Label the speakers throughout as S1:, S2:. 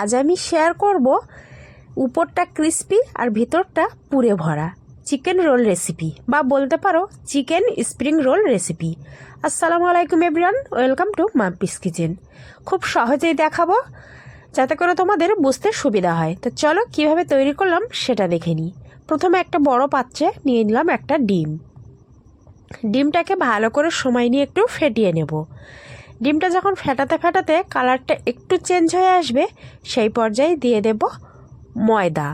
S1: আজ আমি শেয়ার করব উপরটা ক্রিস্পি আর ভিতরটা পুরে ভরা চিকেন রোল রেসিপি বা বলতে পারো চিকেন স্প্রিং রোল রেসিপি আসসালামু আলাইকুম everyone welcome to Mampi's kitchen খুব সহজেই দেখাবো, যাতে করে তোমাদের বুঝতে সুবিধা হয়। তো চলো কীভাবে তৈরি করলাম সেটা দেখে নিই। প্রথমে একটা বড় পাত্রে নিয়ে নিলাম একটা ডিম। ডিমটাকে ভালো করে সময় নিয়ে একটু ফেটিয়ে নেব। ডিমটা যখন ফেটাতে ফেটাতে কালারটা একটু চেঞ্জ হয়ে আসবে, সেই পর্যায়ে দিয়ে দেব ময়দা।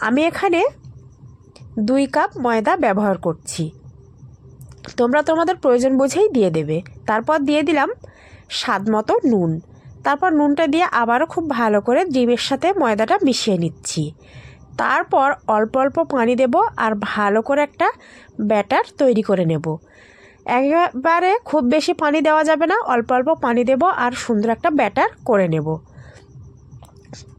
S1: আমি এখানে দুই কাপ ময়দা ব্যবহার করছি। তোমরা তোমাদের প্রয়োজন বুঝেই দিয়ে দেবে। তারপর দিয়ে দিলাম স্বাদ মতো নুন। তারপর নুনটা দিয়ে আবারও খুব ভালো করে ডিমের সাথে ময়দাটা মিশিয়ে নিচ্ছি। তারপর অল্প অল্প পানি দেব আর ভালো করে একটা ব্যাটার তৈরি করে নেব। একবারে খুব বেশি পানি দেওয়া যাবে না। অল্প অল্প পানি দেব আর সুন্দর একটা ব্যাটার করে নেব।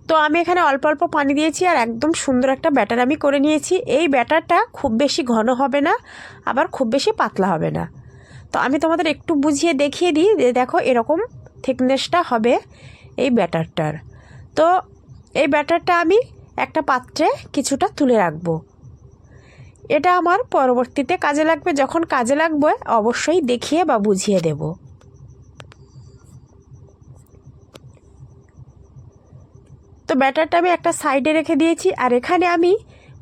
S1: তো আমি এখানে অল্প অল্প পানি দিয়েছি আর একদম সুন্দর একটা ব্যাটার আমি করে নিয়েছি। এই ব্যাটারটা খুব বেশি ঘন হবে না, আবার খুব বেশি পাতলা হবে না। তো আমি তোমাদের একটু বুঝিয়ে দেখিয়ে দিই যে দেখো এরকম থিকনেসটা হবে এই ব্যাটারটার। তো এই ব্যাটারটা আমি একটা পাত্রে কিছুটা তুলে রাখব। এটা আমার পরবর্তীতে কাজে লাগবে। যখন কাজে লাগবে, অবশ্যই দেখিয়ে বা বুঝিয়ে দেব। তো ব্যাটারটা আমি একটা সাইডে রেখে দিয়েছি, আর এখানে আমি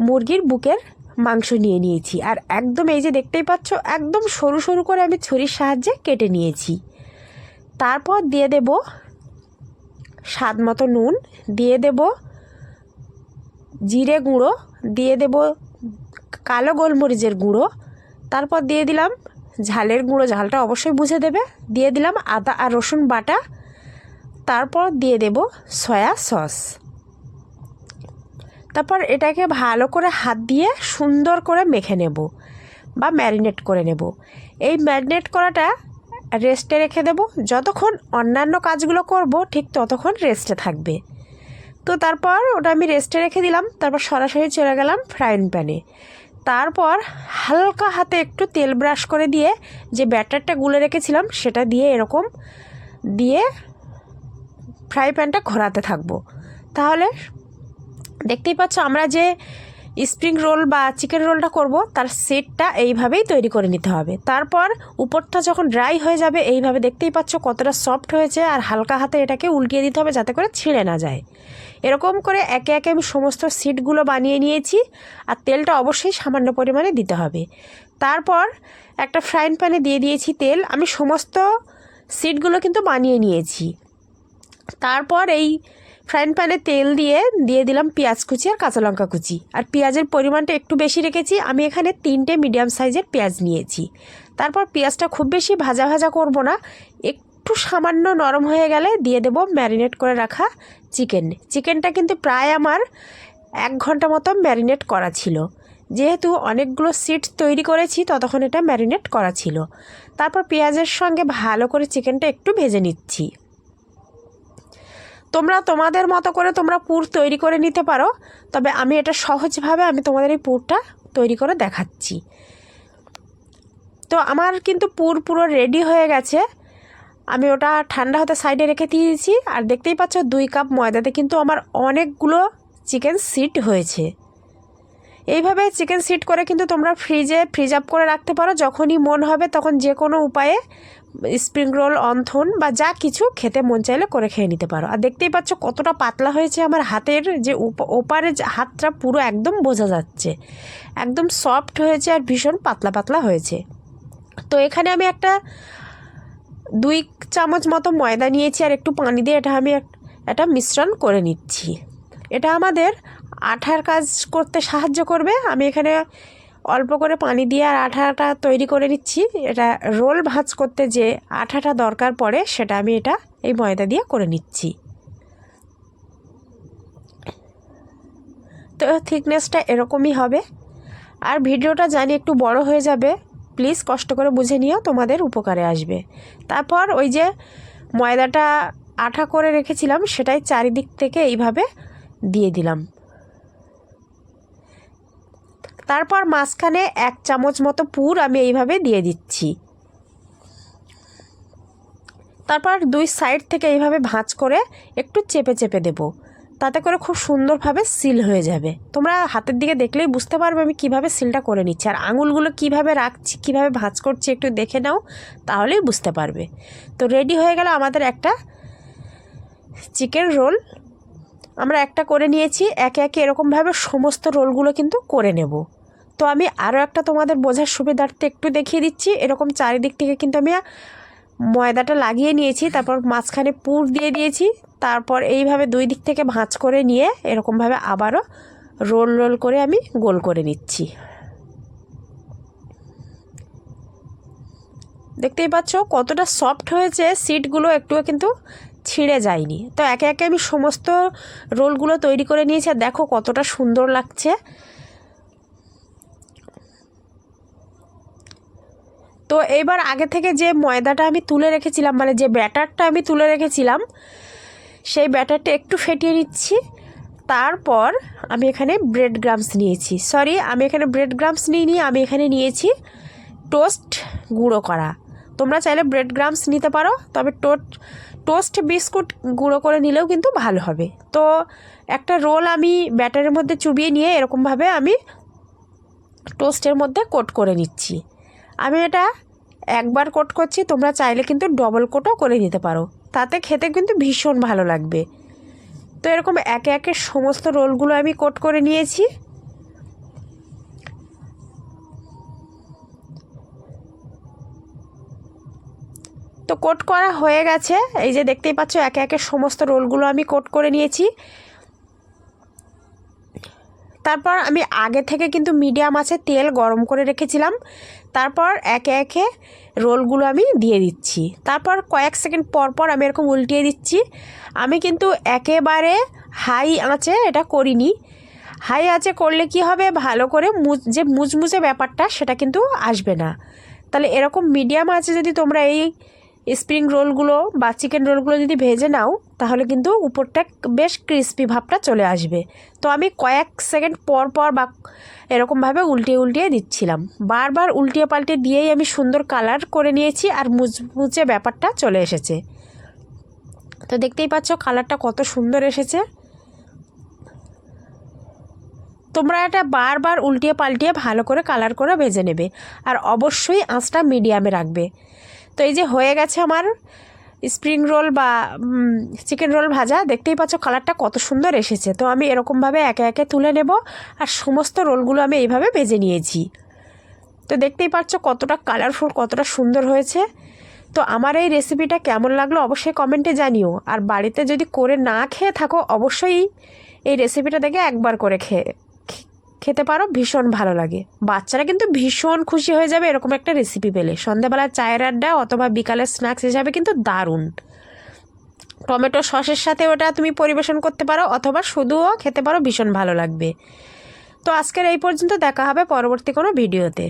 S1: মুরগির বুকের মাংস নিয়ে নিয়েছি। আর একদম এই যে দেখতেই পাচ্ছ, একদম সরু সরু করে আমি ছুরির সাহায্যে কেটে নিয়েছি। তারপর দিয়ে দেব স্বাদ মতো নুন, দিয়ে দেব জিরে গুঁড়ো, দিয়ে দেব কালো গোলমরিচের গুঁড়ো। তারপর দিয়ে দিলাম ঝালের গুঁড়ো, ঝালটা অবশ্যই বুঝে দেবে। দিয়ে দিলাম আদা আর রসুন বাটা। তারপর দিয়ে দেব সয়া সস। তারপর এটাকে ভালো করে হাত দিয়ে সুন্দর করে মেখে নেব বা ম্যারিনেট করে নেব। এই ম্যারিনেট করাটা রেস্টে রেখে দেব। যতক্ষণ অন্যান্য কাজগুলো করব, ঠিক ততক্ষণ রেস্টে থাকবে। তো তারপর ওটা আমি রেস্টে রেখে দিলাম। তারপর সরাসরি চলে গেলাম ফ্রাইং প্যানে। তারপর হালকা হাতে একটু তেল ব্রাশ করে দিয়ে যে ব্যাটারটা গুলে রেখেছিলাম, সেটা দিয়ে এরকম দিয়ে ফ্রাই প্যানটা ঘোরাতে থাকব। তাহলে দেখতেই পাচ্ছ আমরা যে স্প্রিং রোল বা চিকেন রোলটা করব, তার সেটটা এইভাবেই তৈরি করে নিতে হবে। তারপর উপরটা যখন ড্রাই হয়ে যাবে, এইভাবে দেখতেই পাচ্ছ কতটা সফট হয়েছে, আর হালকা হাতে এটাকে উল্টিয়ে দিতে হবে যাতে করে ছিঁড়ে না যায়। এরকম করে একে একে আমি সমস্ত সিটগুলো বানিয়ে নিয়েছি আর তেলটা অবশ্যই সামান্য পরিমাণে দিতে হবে। তারপর একটা ফ্রাইং প্যানে দিয়ে দিয়েছি তেল। আমি সমস্ত সিটগুলো কিন্তু বানিয়ে নিয়েছি। তারপর এই ফ্রাইং প্যানে তেল দিয়ে দিয়ে দিলাম পেঁয়াজ কুচি আর কাঁচা লঙ্কা কুচি। আর পেঁয়াজের পরিমাণটা একটু বেশি রেখেছি। আমি এখানে তিনটে মিডিয়াম সাইজের পেঁয়াজ নিয়েছি। তারপর পেঁয়াজটা খুব বেশি ভাজা ভাজা করব না। একটু সামান্য নরম হয়ে গেলে দিয়ে দেব ম্যারিনেট করে রাখা চিকেন। চিকেনটা কিন্তু প্রায় আমার এক ঘণ্টা মতো ম্যারিনেট করা ছিল। যেহেতু অনেকগুলো সিট তৈরি করেছি, ততক্ষণ এটা ম্যারিনেট করা ছিল। তারপর পেঁয়াজের সঙ্গে ভালো করে চিকেনটা একটু ভেজে নিচ্ছি। তোমরা তোমাদের মতো করে তোমরা পুর তৈরি করে নিতে পারো, তবে আমি এটা সহজভাবে আমি তোমাদের এই পুরটা তৈরি করে দেখাচ্ছি। তো আমার কিন্তু পুর পুরো রেডি হয়ে গেছে। আমি ওটা ঠান্ডা হতে সাইডে রেখে দিয়েছি। আর দেখতেই পাচ্ছ দুই কাপ ময়দাতে কিন্তু আমার অনেকগুলো চিকেন সিট হয়েছে। এইভাবে চিকেন সিট করে কিন্তু তোমরা ফ্রিজে ফ্রিজ আপ করে রাখতে পারো। যখনই মন হবে তখন যে কোনো উপায়ে স্প্রিং রোল অন্থন বা যা কিছু খেতে মন চাইলে করে খেয়ে নিতে পারো। আর দেখতেই পাচ্ছ কতটা পাতলা হয়েছে আমার হাতের যে ওপারে হাতটা পুরো একদম বোঝা যাচ্ছে। একদম সফট হয়েছে আর ভীষণ পাতলা পাতলা হয়েছে। তো এখানে আমি একটা দুই চামচ মতো ময়দা নিয়েছি আর একটু পানি দিয়ে এটা আমি একটা মিশ্রণ করে নিচ্ছি। এটা আমাদের আঠার কাজ করতে সাহায্য করবে। আমি এখানে অল্প করে পানি দিয়ে আর আঠাটা তৈরি করে নিচ্ছি। এটা রোল ভাঁজ করতে যে আঠাটা দরকার পড়ে, সেটা আমি এটা এই ময়দা দিয়ে করে নিচ্ছি। তো থিকনেসটা এরকমই হবে। আর ভিডিওটা জানি একটু বড় হয়ে যাবে। প্লিজ কষ্ট করে বুঝে নিও, তোমাদের উপকারে আসবে। তারপর ওই যে ময়দাটা আঠা করে রেখেছিলাম, সেটাই চারিদিক থেকে এইভাবে দিয়ে দিলাম। তারপর মাঝখানে এক চামচ মতো পুর আমি এইভাবে দিয়ে দিচ্ছি। তারপর দুই সাইড থেকে এইভাবে ভাঁজ করে একটু চেপে চেপে দেব। তাতে করে খুব সুন্দরভাবে সিল হয়ে যাবে। তোমরা হাতের দিকে দেখলেই বুঝতে পারবে আমি কীভাবে সিলটা করে নিচ্ছি। আর আঙুলগুলো কীভাবে রাখছি, কীভাবে ভাঁজ করছি একটু দেখে নাও, তাহলেই বুঝতে পারবে। তো রেডি হয়ে গেল আমাদের একটা চিকেন রোল আমরা একটা করে নিয়েছি, একে একে এরকমভাবে সমস্ত রোলগুলো কিন্তু করে নেব। তো আমি আরও একটা তোমাদের বোঝার সুবিধার্থে একটু দেখিয়ে দিচ্ছি। এরকম চারিদিক থেকে কিন্তু আমি ময়দাটা লাগিয়ে নিয়েছি, তারপর মাঝখানে পুর দিয়ে দিয়েছি, তারপর এইভাবে দুই দিক থেকে ভাঁজ করে নিয়ে এরকমভাবে আবারও রোল রোল করে আমি গোল করে নিচ্ছি। দেখতেই পাচ্ছ কতটা সফট হয়েছে, সিটগুলো একটুও কিন্তু ছিঁড়ে যায়নি। তো একে একে আমি সমস্ত রোলগুলো তৈরি করে নিয়েছি, আর দেখো কতটা সুন্দর লাগছে। তো এবার আগে থেকে যে ময়দাটা আমি তুলে রেখেছিলাম মানে যে ব্যাটারটা আমি তুলে রেখেছিলাম, সেই ব্যাটারটা একটু ফেটিয়ে নিচ্ছি। তারপর আমি এখানে ব্রেড গ্রামস নিয়েছি। সরি আমি এখানে ব্রেড গ্রামস নিইনি, আমি এখানে নিয়েছি টোস্ট গুঁড়ো করা। তোমরা চাইলে ব্রেড গ্রামস নিতে পারো, তবে টোট টোস্ট বিস্কুট গুঁড়ো করে নিলেও কিন্তু ভালো হবে। তো একটা রোল আমি ব্যাটারের মধ্যে চুবিয়ে নিয়ে এরকমভাবে আমি টোস্টের মধ্যে কোট করে নিচ্ছি। আমি এটা একবার কোট করছি, তোমরা চাইলে কিন্তু ডবল কোটও করে নিতে পারো। তাতে খেতে কিন্তু ভীষণ ভালো লাগবে। তো এরকম একে একে সমস্ত রোলগুলো আমি কোট করে নিয়েছি। তো কোট করা হয়ে গেছে। এই যে দেখতেই পাচ্ছ, একে একে সমস্ত রোলগুলো আমি কোট করে নিয়েছি। তারপর আমি আগে থেকে কিন্তু মিডিয়াম আছে, তেল গরম করে রেখেছিলাম। তারপর একে একে রোলগুলো আমি দিয়ে দিচ্ছি। তারপর কয়েক সেকেন্ড পর পর আমি এরকম উল্টিয়ে দিচ্ছি। আমি কিন্তু একেবারে হাই আঁচে এটা করিনি। হাই আঁচে করলে কি হবে? ভালো করে মুচ যে মুচমুচে ব্যাপারটা সেটা কিন্তু আসবে না। তাহলে এরকম মিডিয়াম আছে যদি তোমরা এই স্প্রিং রোলগুলো বা চিকেন রোলগুলো যদি ভেজে নাও, তাহলে কিন্তু উপরটা বেশ ক্রিস্পি ভাবটা চলে আসবে। তো আমি কয়েক সেকেন্ড পর পর বা এরকমভাবে উল্টিয়ে উল্টিয়ে দিচ্ছিলাম। বারবার উল্টিয়ে পাল্টে দিয়েই আমি সুন্দর কালার করে নিয়েছি আর মুচমুচে ব্যাপারটা চলে এসেছে। তো দেখতেই পাচ্ছ কালারটা কত সুন্দর এসেছে। তোমরা এটা বারবার উল্টিয়ে পাল্টিয়ে ভালো করে কালার করে ভেজে নেবে। আর অবশ্যই আঁচটা মিডিয়ামে রাখবে। তো এই যে হয়ে গেছে আমার স্প্রিং রোল বা চিকেন রোল ভাজা। দেখতেই পাচ্ছ কালারটা কত সুন্দর এসেছে। তো আমি এরকমভাবে একে একে তুলে নেব আর সমস্ত রোলগুলো আমি এইভাবে ভেজে নিয়েছি। তো দেখতেই পাচ্ছ কতটা কালারফুল কতটা সুন্দর হয়েছে। তো আমার এই রেসিপিটা কেমন লাগল অবশ্যই কমেন্টে জানিও। আর বাড়িতে যদি করে না খেয়ে থাকো, অবশ্যই এই রেসিপিটা দেখে একবার করে খেয়ে খেতে পারো, ভীষণ ভালো লাগে। বাচ্চারা কিন্তু ভীষণ খুশি হয়ে যাবে এরকম একটা রেসিপি পেলে। সন্ধ্যাবেলা চায়ের আড্ডা অথবা বিকালের স্ন্যাক্স হিসাবে কিন্তু দারুণ। টমেটো সসের সাথে ওটা তুমি পরিবেশন করতে পারো, অথবা শুধুও খেতে পারো, ভীষণ ভালো লাগবে। তো আজকের এই পর্যন্ত দেখা হবে পরবর্তী কোনো ভিডিওতে